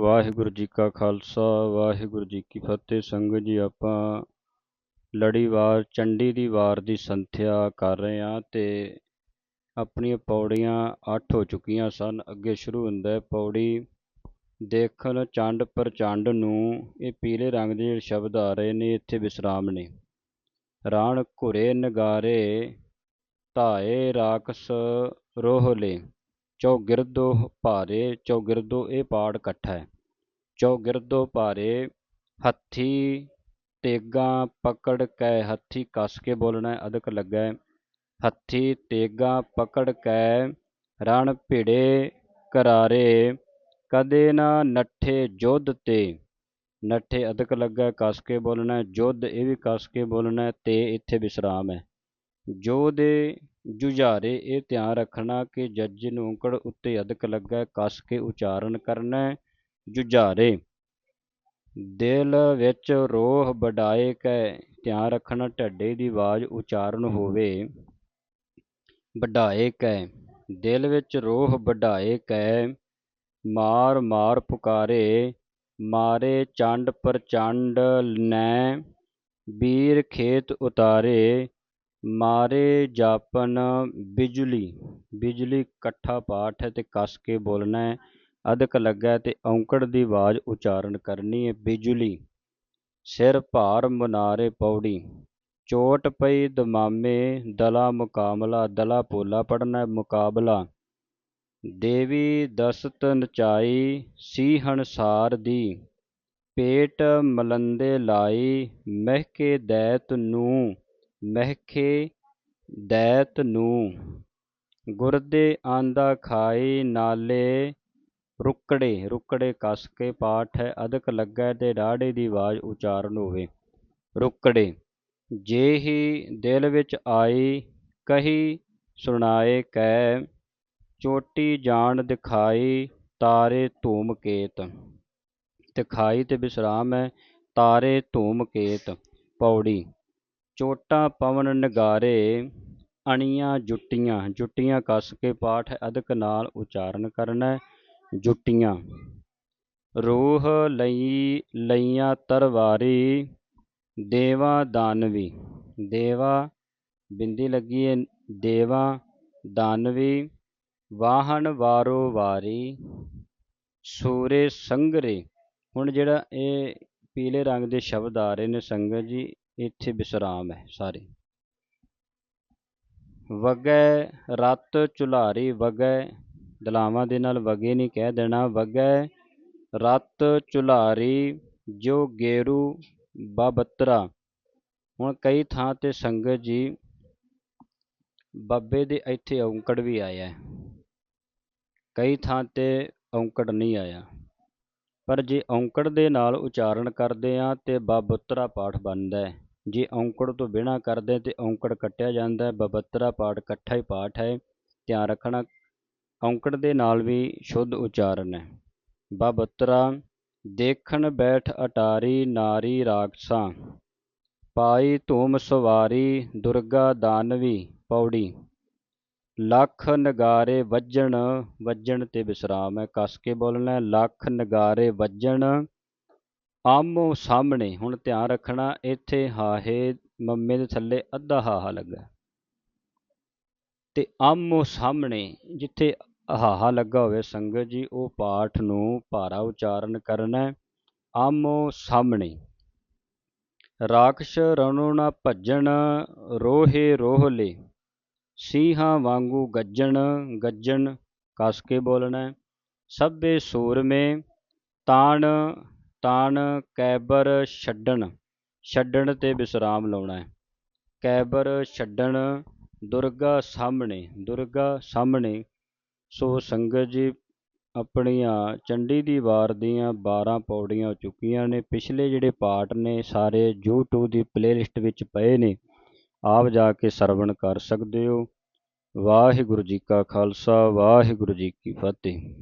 ਵਾਹਿਗੁਰੂ ਜੀ ਕਾ ਖਾਲਸਾ, ਵਾਹਿਗੁਰੂ ਜੀ ਕੀ ਫਤਿਹ। ਸੰਗਤ ਜੀ, ਆਪਾਂ ਲੜੀਵਾਰ ਚੰਡੀ ਦੀ ਵਾਰ ਦੀ ਸੰਥਿਆ ਕਰ ਰਹੇ ਹਾਂ ਤੇ ਆਪਣੀਆਂ ਪੌੜੀਆਂ 8 ਹੋ ਚੁੱਕੀਆਂ ਸਨ। ਅੱਗੇ ਸ਼ੁਰੂ ਹੁੰਦਾ ਹੈ ਪੌੜੀ ਦੇਖਣ ਚੰਡ ਪ੍ਰਚੰਡ ਨੂੰ। ਇਹ ਪੀਲੇ ਰੰਗ ਦੇ ਜਿਹੜੇ ਸ਼ਬਦ ਆ ਰਹੇ ਨੇ, ਇੱਥੇ ਵਿਸਰਾਮ ਨੇ। ਰਾਣ ਘੁਰੇ ਨਗਾਰੇ, ਧਾਏ ਰਾਕਸ ਰੋਹਲੇ ਚੌਗਿਰਦੋ ਭਾਰੇ, ਚੌਗਿਰਦੋ ਇਹ ਪਾੜ ਇਕੱਠਾ ਹੈ। ਚੌਗਿਰਦੋ ਭਾਰੇ, ਹੱਥੀ ਤੇਗਾ ਪਕੜ ਕੈ ਹੱਥੀ ਕੱਸ ਕੇ ਬੋਲਣਾ ਅਦਕ ਲੱਗਾ। ਹੱਥੀ ਤੇਗਾ ਪਕੜ ਕੈ ਰਣ ਭਿੜੇ ਕਰਾਰੇ ਕਦੇ ਨਾ ਨੱਠੇ ਜੁੱਧ ਤੇ। ਨੱਠੇ ਅਦਕ ਲੱਗਾ, ਕੱਸ ਕੇ ਬੋਲਣਾ ਜੁੱਧ, ਇਹ ਵੀ ਕੱਸ ਕੇ ਬੋਲਣਾ ਤੇ ਇੱਥੇ ਵਿਸਰਾਮ ਹੈ। ਜੋ ਦੇ ਜੁਝਾਰੇ ਇਹ ਧਿਆਨ ਰੱਖਣਾ ਕਿ ਜੱਜ ਨੂੰ ਔਂਕੜ ਉੱਤੇ ਅਦਕ ਲੱਗਾ ਕਸ ਕੇ ਉਚਾਰਨ ਕਰਨਾ ਜੁਝਾਰੇ। ਦਿਲ ਵਿੱਚ ਰੋਹ ਵਡਾਏ ਕੈ ਧਿਆਨ ਰੱਖਣਾ ਢੱਡੇ ਦੀ ਆਵਾਜ਼ ਉਚਾਰਨ ਹੋਵੇ। ਵਡਾਏ ਕੈ। ਦਿਲ ਵਿੱਚ ਰੋਹ ਵਡਾਏ ਕੈ। ਮਾਰ ਮਾਰ ਪੁਕਾਰੇ। ਮਾਰੇ ਚੰਡ ਪ੍ਰਚੰਡ ਨੈ। ਵੀਰ ਖੇਤ ਉਤਾਰੇ। ਮਾਰੇ ਜਾਪਨ ਬਿਜਲੀ ਬਿਜਲੀ ਇਕੱਠਾ ਪਾਠ ਹੈ ਤੇ ਕੱਸ ਕੇ ਬੋਲਣਾ ਹੈ। ਅਧਕ ਲੱਗਾ ਤੇ ਔਂਕੜ ਦੀ ਆਵਾਜ਼ ਉਚਾਰਨ ਕਰਨੀ ਹੈ। ਬਿਜਲੀ, ਸਿਰ ਭਾਰ ਮਨਾਰੇ ਪੌੜੀ, ਚੋਟ ਪਈ ਦਮਾਮੇ, ਦਲਾ ਮੁਕਾਬਲਾ, ਦਲਾ ਪੋਲਾ ਪੜਨਾ ਮੁਕਾਬਲਾ। ਦੇਵੀ ਦਸਤ ਨਚਾਈ, ਸੀਹਣ ਸਾਰ ਦੀ, ਪੇਟ ਮਲੰਦੇ ਲਾਈ, ਮਹਿਕੇ ਦੈਤ ਨੂੰ ਮਹਿਖੇ ਦੈਤ ਨੂੰ, ਗੁਰਦੇ ਆਂਦਾ ਖਾਈ ਨਾਲੇ ਰੁਕੜੇ ਰੁਕੜੇ ਕੱਸ ਕੇ ਪਾਠ ਹੈ, ਅਦਕ ਲੱਗਾ ਤੇ ਡਾੜੇ ਦੀ ਆਵਾਜ਼ ਉਚਾਰਨ ਹੋਵੇ। ਰੁਕੜੇ, ਜੇ ਹੀ ਦਿਲ ਵਿੱਚ ਆਈ ਕਹੀ ਸੁਣਾਏ ਕੈ, ਚੋਟੀ ਜਾਣ ਦਿਖਾਈ ਤਾਰੇ ਧੂਮਕੇਤ ਦਿਖਾਈ ਤੇ ਵਿਸਰਾਮ ਹੈ, ਤਾਰੇ ਧੂਮਕੇਤ ਪੌੜੀ। ਚੋਟਾਂ ਪਵਨ ਨਗਾਰੇ, ਅਣੀਆਂ ਜੁੱਟੀਆਂ ਜੁੱਟੀਆਂ ਕੱਸ ਕੇ ਪਾਠ ਅਦਕ ਨਾਲ ਉਚਾਰਨ ਕਰਨਾ, ਜੁੱਟੀਆਂ। ਰੂਹ ਲਈ, ਲਈਆਂ ਤਰਵਾਰੀ, ਦੇਵਾ ਦਾਨਵੀ। ਦੇਵਾ, ਬਿੰਦੀ ਲੱਗੀ ਹੈ ਦੇਵਾ ਦਾਨਵੀ, ਵਾਹਨ ਵਾਰੋ ਵਾਰੀ, ਸੂਰੇ ਸੰਗਰੇ। ਹੁਣ ਜਿਹੜਾ ਇਹ ਪੀਲੇ ਰੰਗ ਦੇ ਸ਼ਬਦ ਆ ਰਹੇ ਨੇ ਸੰਗਤ ਜੀ ਇੱਥੇ ਵਿਸਰਾਮ ਹੈ ਸਾਰੇ। ਵਗੈ ਰਤ ਚੁਲਾਰੀ ਵਗੈ ਦਲਾਵਾਂ ਦੇ ਨਾਲ ਵਗੇ ਨਹੀਂ ਕਹਿ ਦੇਣਾ। ਵਗੈ ਰਤ ਚੁਲਾਰੀ ਜੋ ਗੇਰੂ ਬਬਤਰਾ। ਹੁਣ ਕਈ ਥਾਂ ਤੇ ਸੰਗਤ ਜੀ ਬੱਬੇ ਦੇ ਇੱਥੇ ਔਂਕੜ ਵੀ ਆਇਆ ਕਈ ਥਾਂ ਤੇ ਔਂਕੜ ਨਹੀਂ ਆਇਆ। ਪਰ ਜੇ ਔਂਕੜ ਦੇ ਨਾਲ ਉਚਾਰਨ ਕਰਦੇ ਆ ਤੇ ਬਬਤਰਾ ਪਾਠ ਬਣਦਾ ਹੈ। ਜੇ ਔਂਕੜ ਤੋਂ ਬਿਨਾ ਕਰਦੇ ਤੇ ਔਂਕੜ ਕੱਟਿਆ ਜਾਂਦਾ ਹੈ, ਬਬਤਰਾ ਪਾਠ ਇਕੱਠਾ ਹੀ ਪਾਠ ਹੈ, ਧਿਆਨ ਰੱਖਣਾ, ਔਂਕੜ ਦੇ ਨਾਲ ਵੀ ਸ਼ੁੱਧ ਉਚਾਰਨ ਹੈ। ਬਬੱਤਰਾ, ਦੇਖਣ ਬੈਠ ਅਟਾਰੀ ਨਾਰੀ ਰਾਖਸਾਂ, ਪਾਈ ਧੂਮ ਸਵਾਰੀ ਦੁਰਗਾ ਦਾਨਵੀ ਪੌੜੀ, ਲੱਖ ਨਗਾਰੇ ਵੱਜਣ ਵੱਜਣ ਤੇ ਵਿਸਰਾਮ ਹੈ, ਕੱਸ ਕੇ ਬੋਲਣਾ ਲੱਖ ਨਗਾਰੇ ਵੱਜਣ ਆਮੋ ਸਾਹਮਣੇ, ਹੁਣ ਧਿਆਨ ਰੱਖਣਾ, ਇੱਥੇ ਹਾਹੇ, ਮੰਮੇ ਦੇ ਥੱਲੇ ਅੱਧਾ ਹਾਹਾ ਲੱਗਾ। ਤੇ ਆਮੋ ਸਾਹਮਣੇ, ਜਿੱਥੇ ਹਾਹਾ ਲੱਗਾ ਹੋਵੇ, ਸੰਗਤ ਜੀ, ਉਹ ਪਾਠ ਨੂੰ ਭਾਰਾ ਉਚਾਰਨ ਕਰਨਾ ਆਮੋ ਸਾਹਮਣੇ, ਰਾਖਸ਼ ਰਣੋ ਨਾ ਭੱਜਣ, ਰੋਹੇ ਰੋਹਲੇ, ਸੀਹਾਂ ਵਾਂਗੂ ਗੱਜਣ ਗੱਜਣ, ਕਸ ਕੇ ਬੋਲਣਾ ਸਭੇ ਸੂਰਮੇ, ਤਾਣ ਤਾਣ ਕੈਬਰ ਛੱਡਣ ਛੱਡਣ ਤੇ ਵਿਸਰਾਮ ਲਾਉਣਾ ਹੈ। ਕੈਬਰ ਛੱਡਣ, ਦੁਰਗਾ ਸਾਹਮਣੇ ਦੁਰਗਾ ਸਾਹਮਣੇ, ਸੋ ਸੰਗਤ ਜੀ ਆਪਣੀਆਂ ਚੰਡੀ ਦੀ ਵਾਰ ਦੀਆਂ 12 ਪੌੜੀਆਂ ਚੁੱਕੀਆਂ ਨੇ। ਪਿਛਲੇ ਜਿਹੜੇ ਪਾਠ ਨੇ, ਸਾਰੇ YouTube ਦੀ ਪਲੇਲਿਸਟ ਵਿੱਚ ਪਏ ਨੇ। ਆਪ ਜਾ ਕੇ ਸਰਵਣ ਕਰ ਸਕਦੇ ਹੋ। ਵਾਹਿਗੁਰੂ ਜੀ ਕਾ ਖਾਲਸਾ, ਵਾਹਿਗੁਰੂ ਜੀ ਕੀ ਫਤਿਹ।